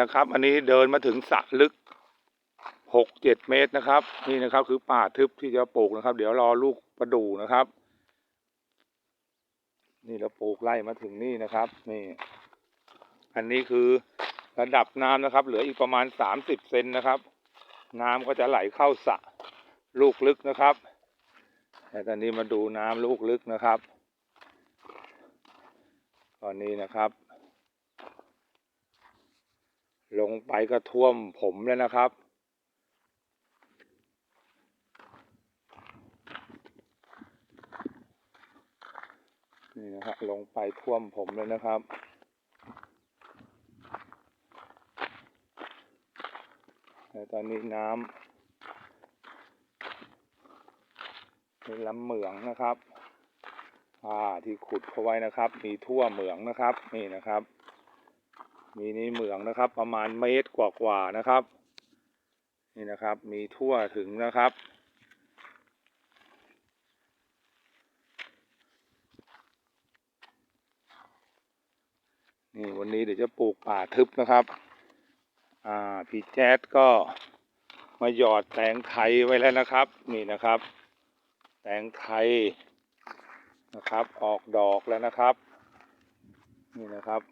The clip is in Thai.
นะครับ อันนี้เดินมาถึงสระลึกหกเจ็ดเมตรนะครับ นี่นะครับคือป่าทึบที่จะปลูกนะครับ เดี๋ยวรอลูกประดู่นะครับ นี่เราปลูกไล่มาถึงนี่นะครับ นี่ อันนี้คือระดับน้ำนะครับ เหลืออีกประมาณสามสิบเซนนะครับ น้ำก็จะไหลเข้าสระลูกลึกนะครับแต่ตอนนี้มาดูน้ำลูกลึกนะครับ ตอนนี้นะครับ ลงไปก็ท่วมผมแล้วนะครับ นี่นะครับลงไปท่วมผมเลยนะครับแต่ตอนนี้น้ำในลำเหมืองนะครับอ่าที่ขุดเขาไว้นะครับ มีทั่วเหมืองนะครับ นี่นะครับ มีนี่เหมืองนะครับ ประมาณเมตรกว่าๆนะครับ นี่นะครับ มีทั่วถึงนะครับ นี่วันนี้เดี๋ยวจะปลูกป่าทึบนะครับอ่าพี่แจ๊ดก็มาหยอดแตงไทยไว้แล้วนะครับ นี่นะครับ แตงไทยนะครับ ออกดอกแล้วนะครับ นี่นะครับ